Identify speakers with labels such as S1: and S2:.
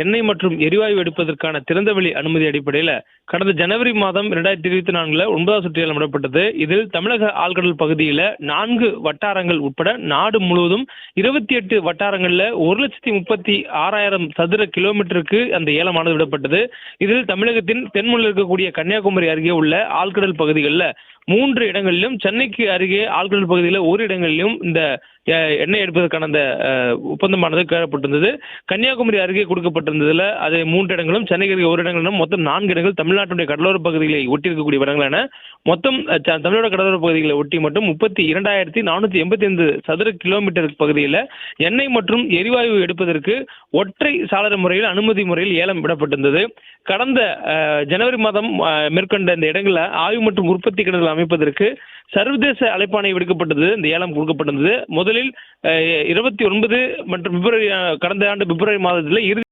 S1: எண்ணெய் மற்றும் எரிவாயு எடுப்பதற்கான திறந்தவெளி அனுமதி அடிப்படையில் கடந்த ஜனவரி மாதம் இரண்டாயிரத்தி இருபத்தி நான்குல ஒன்பதாம் சுற்று ஏலம் விடப்பட்டது இதில் தமிழக ஆழ்கடல் பகுதியில் நான்கு வட்டாரங்கள் உட்பட நாடு முழுவதும் இருபத்தி எட்டு வட்டாரங்கள்ல ஒரு லட்சத்தி முப்பத்தி ஆறாயிரம் சதுர கிலோமீட்டருக்கு அந்த ஏலமானது விடப்பட்டது. இதில் தமிழகத்தின் தென்முள்ள இருக்கக்கூடிய கன்னியாகுமரி அருகே உள்ள ஆழ்கடல் பகுதிகளில் மூன்று இடங்களிலும் சென்னைக்கு அருகே ஆழ்கடல் பகுதியில் ஒரு இடங்களிலும் இந்த எண்ணெய் எடுப்பதற்கான அந்த ஒப்பந்தமானது கேட்கப்பட்டிருந்தது கன்னியாகுமரி அருகே கொடுக்கப்பட்டிருந்ததுல அது மூன்று இடங்களும் சென்னைக்கு அருகே ஒரு இடங்களும் மொத்தம் நான்கு இடங்கள் தமிழ்நாட்டுடைய கடலோர பகுதிகளை ஒட்டி இருக்கக்கூடிய இடங்கள் என மொத்தம் தமிழோட கடலோர பகுதிகளை ஒட்டி மட்டும் முப்பத்தி இரண்டாயிரத்தி நானூற்றி எண்பத்தி ஐந்து சதுர கிலோமீட்டர் பகுதியில் எண்ணெய் மற்றும் எரிவாயு எடுப்பதற்கு ஒற்றை சாளர முறையில் அனுமதி முறையில் ஏலம் விடப்பட்டிருந்தது. கடந்த ஜனவரி மாதம் மேற்கொண்ட இந்த இடங்களில் ஆய்வு மற்றும் உற்பத்தி கிணறுகள் அமைப்பதற்கு சர்வதேச அழைப்பாணை விடுக்கப்பட்டது. இந்த ஏலம் கொடுக்கப்பட்டது முதலில் இருபத்தி ஒன்பது மற்றும் பிப்ரவரி கடந்த ஆண்டு பிப்ரவரி மாதத்தில் இறுதி